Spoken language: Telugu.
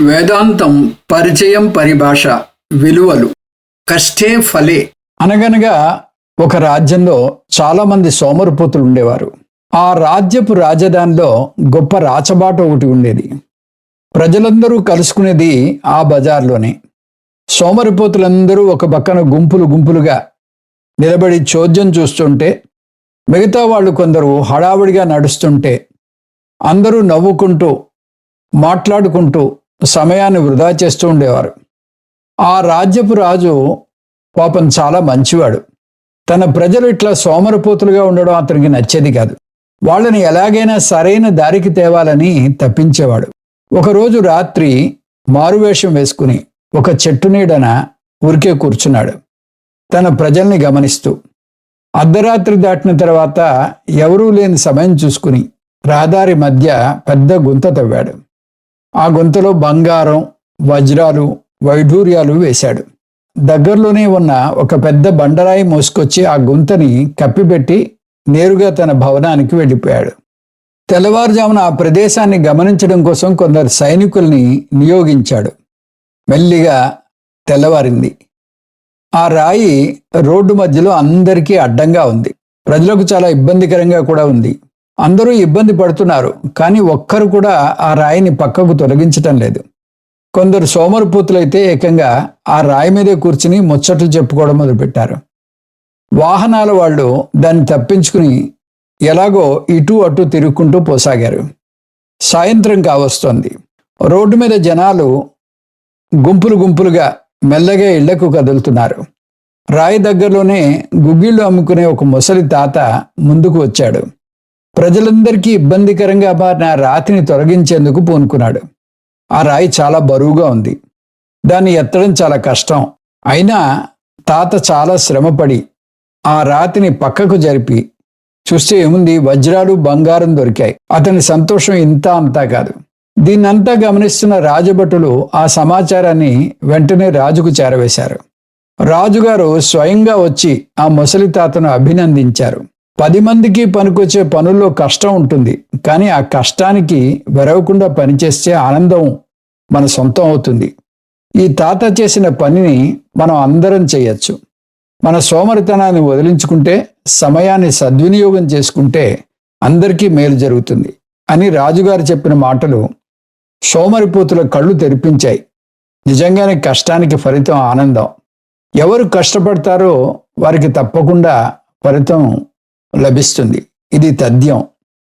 వేదాంతం పరిచయం పరిభాష విలువలు కష్టే ఫలే. అనగనగా ఒక రాజ్యంలో చాలామంది సోమరిపోతులు ఉండేవారు. ఆ రాజ్యపు రాజధానిలో గొప్ప రాచబాట ఒకటి ఉండేది. ప్రజలందరూ కలుసుకునేది ఆ బజార్లోనే. సోమరిపోతులందరూ ఒక పక్కన గుంపులు గుంపులుగా నిలబడి చోద్యం చూస్తుంటే మిగతా వాళ్ళు కొందరు హడావుడిగా నడుస్తుంటే అందరూ నవ్వుకుంటూ మాట్లాడుకుంటూ సమయాన్ని వృధా చేస్తూ ఉండేవారు. ఆ రాజ్యపు రాజు పాపం చాలా మంచివాడు. తన ప్రజలు ఇట్లా సోమరపోతులుగా ఉండడం అతనికి నచ్చేది కాదు. వాళ్ళని ఎలాగైనా సరైన దారికి తేవాలని తప్పించేవాడు. ఒకరోజు రాత్రి మారువేషం వేసుకుని ఒక చెట్టు నీడన ఉరికే కూర్చున్నాడు. తన ప్రజల్ని గమనిస్తూ అర్ధరాత్రి దాటిన తర్వాత ఎవరూ లేని సమయం చూసుకుని రహదారి మధ్య పెద్ద గుంత తవ్వాడు. ఆ గొంతులో బంగారం వజ్రాలు వైఢూర్యాలు వేశాడు. దగ్గరలోనే ఉన్న ఒక పెద్ద బండరాయి మోసుకొచ్చి ఆ గుంతని కప్పిపెట్టి నేరుగా తన భవనానికి వెళ్ళిపోయాడు. తెల్లవారుజామున ఆ ప్రదేశాన్ని గమనించడం కోసం కొందరు సైనికుల్ని నియోగించాడు. మెల్లిగా తెల్లవారింది. ఆ రాయి రోడ్డు మధ్యలో అందరికీ అడ్డంగా ఉంది. ప్రజలకు చాలా ఇబ్బందికరంగా కూడా ఉంది. అందరూ ఇబ్బంది పడుతున్నారు కానీ ఒక్కరు కూడా ఆ రాయిని పక్కకు తొలగించటం లేదు. కొందరు సోమరిపోతులైతే ఏకంగా ఆ రాయి మీదే కూర్చుని ముచ్చట్లు చెప్పుకోవడం మొదలుపెట్టారు. వాహనాల వాళ్ళు దాన్ని తప్పించుకుని ఎలాగో ఇటు అటు తిరుక్కుంటూ పోసాగారు. సాయంత్రం కావస్తోంది. రోడ్డు మీద జనాలు గుంపులు గుంపులుగా మెల్లగా ఇళ్ళకు కదులుతున్నారు. రాయి దగ్గరలోనే గుగ్గిళ్ళు అమ్ముకునే ఒక ముసలి తాత ముందుకు వచ్చాడు. ప్రజలందరికీ ఇబ్బందికరంగా మారిన రాతిని తొలగించేందుకు పూనుకున్నాడు. ఆ రాయి చాలా బరువుగా ఉంది. దాన్ని ఎత్తడం చాలా కష్టం. అయినా తాత చాలా శ్రమపడి ఆ రాతిని పక్కకు జరిపి చూస్తే ఏముంది? వజ్రాలు బంగారం దొరికాయి. అతని సంతోషం ఇంత అంతా కాదు. దీన్నంతా గమనిస్తున్న రాజభటులు ఆ సమాచారాన్ని వెంటనే రాజుకు చేరవేశారు. రాజుగారు స్వయంగా వచ్చి ఆ ముసలి తాతను అభినందించారు. పది మందికి పనికొచ్చే పనుల్లో కష్టం ఉంటుంది. కానీ ఆ కష్టానికి వెరవకుండా పనిచేస్తే ఆనందం మన సొంతం అవుతుంది. ఈ తాత చేసిన పనిని మనం అందరం చేయొచ్చు. మన సోమరితనాన్ని వదిలించుకుంటే సమయాన్ని సద్వినియోగం చేసుకుంటే అందరికీ మేలు జరుగుతుంది అని రాజుగారు చెప్పిన మాటలు సోమరిపోతుల కళ్ళు తెరిపించాయి. నిజంగానే కష్టానికి ఫలితం ఆనందం. ఎవరు కష్టపడతారో వారికి తప్పకుండా ఫలితం లభిస్తుంది ఇది తథ్యం